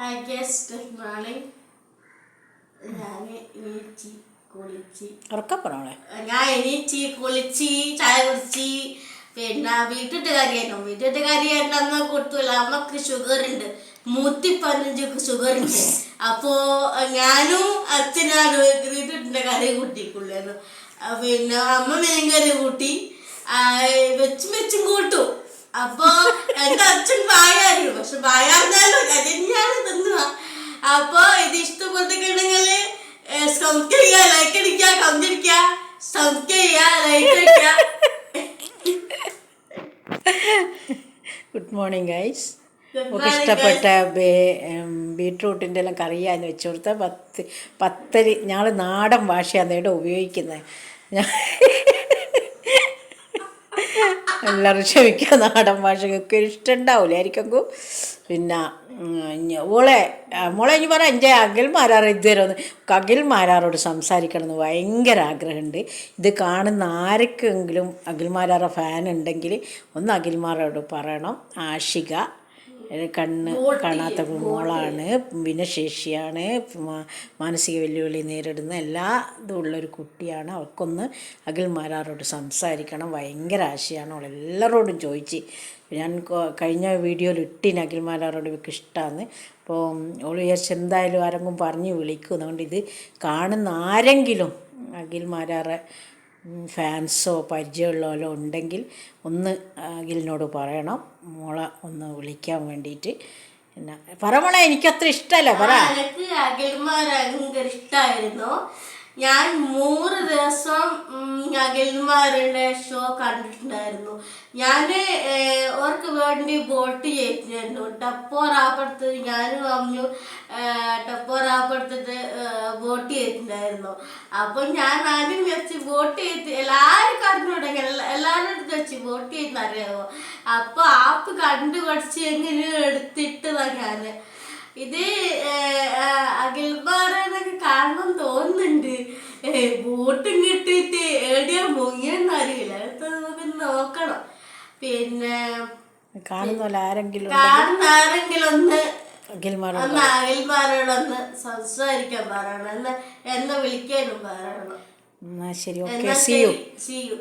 Hi guess good morning ഞാൻ എണീച്ച് കുളിച്ച്. ഉറക്കം പറഞ്ഞോളെ ഞാൻ എണീച്ച് കുളിച്ച് ചായ കുടിച്ച് പിന്നെ വീട്ടിട്ട് കറിയായിരുന്നു വീട്ടിട്ട് കറിയായിട്ടൊന്നും കൊടുത്തില്ല. അമ്മയ്ക്ക് ഷുഗർ ഉണ്ട് നൂറ്റി പതിനഞ്ച് ഷുഗർ ഉണ്ട് അപ്പോ ഞാനും അച്ഛനാണ് വീട്ടിട്ടിന്റെ കറി കൂട്ടിക്കുള്ളായിരുന്നു പിന്നെ അമ്മ മീൻ കറി കൂട്ടി. വെച്ചും വെച്ചും കൂട്ടും. അപ്പോ എന്റെ അച്ഛൻ വായായിരുന്നു. പക്ഷെ തിന്നുക അപ്പൊ ഇത് ഇഷ്ടപ്പെട്ടിട്ടുണ്ടെങ്കിൽ സബ്സ്ക്രൈബ് ചെയ്യുക ലൈക്ക് അടിക്കുക കമന്റ് അടിക്കുക സബ്സ്ക്രൈബ് ചെയ്യുക ലൈക്ക് അടിക്കുക ഗുഡ് മോർണിംഗ് ഗൈസ് നമുക്ക് ഇഷ്ടപ്പെട്ട ബീട്രൂട്ടിന്റെ എല്ലാം കറിയാന്ന് വെച്ചു കൊടുത്താൽ പത്ത് പത്തരി ഞങ്ങൾ നാടൻ ഭാഷയാണ് ഇവിടെ ഉപയോഗിക്കുന്നത് ഞാൻ എല്ലാവരും ക്ഷമിക്കുക. നാടൻ ഭാഷയ്ക്ക് ഇഷ്ടം ഉണ്ടാവില്ലായിരിക്കും പിന്നെ മോളെ മോളെ ഇനി പറ എന്റെ അഖിൽമാരാർ ഇതുവരെ ഒന്ന് അഖിൽമാരാറോട് സംസാരിക്കണം എന്ന് ഭയങ്കര ആഗ്രഹമുണ്ട്. ഇത് കാണുന്ന ആർക്കെങ്കിലും അഖിൽമാരാറ ഫാൻ ഉണ്ടെങ്കിൽ ഒന്ന് അഖിൽമാരോട് പറയണം. ആഷിക കണ്ണ് കാണാത്ത മോളാണ് ഭിന്നശേഷിയാണ് ശേഷിയാണ് മാനസിക വെല്ലുവിളി നേരിടുന്ന എല്ലാ ഇതും ഉള്ളൊരു കുട്ടിയാണ്. അവൾക്കൊന്ന് അഖിൽമാരാറോട് സംസാരിക്കണം. ഭയങ്കര ആശയാണ്. അവൾ എല്ലാവരോടും ചോദിച്ച്. ഞാൻ കഴിഞ്ഞ വീഡിയോയിൽ ഇട്ടിന് അഖിൽമാരാറോട് ഇവർക്ക് ഇഷ്ടമാണ് അപ്പോൾ അവൾ വിചാരിച്ച് എന്തായാലും ആരെങ്കിലും പറഞ്ഞ് വിളിക്കും. അതുകൊണ്ട് ഇത് കാണുന്ന ആരെങ്കിലും അഖിൽമാരാറെ ഫാൻസോ പരിചയമുള്ളവരോ ഉണ്ടെങ്കിൽ ഒന്ന് അഖിലിനോട് പറയണം. മോളെ ഒന്ന് വിളിക്കാൻ വേണ്ടിയിട്ട്. പിന്നെ പറ മോളെ എനിക്കത്ര ഇഷ്ടമല്ല പറ. ഇഷ്ടമായിരുന്നു ഞാൻ മൂന്ന് ദിവസം അഖിൽമാരുടെ ഷോ കണ്ടിട്ടുണ്ടായിരുന്നു. ഞാൻ ഓർക്ക് വേണ്ടി വോട്ട് ചെയ്തിരുന്നു ടപ്പോറാപ്പുറത്ത് ഞാനും അമ്മു റാപ്പെടുത്തിട്ട് വോട്ട് ചെയ്തിട്ടുണ്ടായിരുന്നു അപ്പൊ ഞാൻ ആദ്യം വെച്ച് വോട്ട് ചെയ്ത് എല്ലാവരും കണ്ടുണ്ടെങ്കിൽ എല്ലാവരും വെച്ച് വോട്ട് ചെയ്യുന്ന അറിയാമോ അപ്പൊ ആപ്പ് കണ്ടു പഠിച്ച് എങ്ങനെ എടുത്തിട്ടതാ ഞാൻ. ഇത് അഖിൽമാരെന്നൊക്കെ കാണണം തോന്നുന്നുണ്ട്. ബോട്ടും കിട്ടിയിട്ട് എവിടെയാ മുങ്ങിയെന്ന് അറിയില്ല. അതൊക്കെ നമുക്ക് നോക്കണം. പിന്നെ കാണുന്ന പോലെ ആരെങ്കിലും കാണുന്ന ആരെങ്കിലും ഒന്ന് ഒന്ന് അഖിൽമാരോടൊന്ന് സംസാരിക്കാൻ പറയണം. എന്നെ എന്നെ വിളിക്കാനും പറയണം. എന്നാ ശരി okay see you see you.